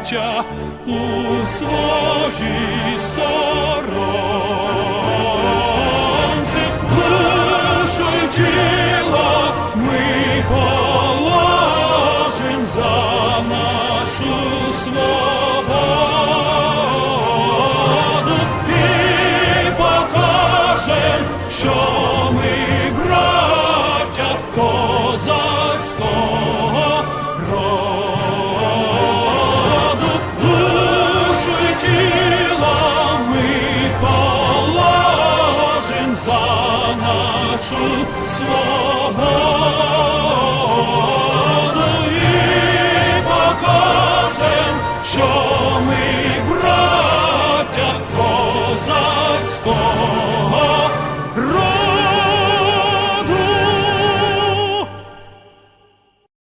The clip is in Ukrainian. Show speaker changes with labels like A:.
A: браття, у своїй сторонці, душу й тіло ми положим за нашу свободу. І покажем, що й ми положим за нашу свободу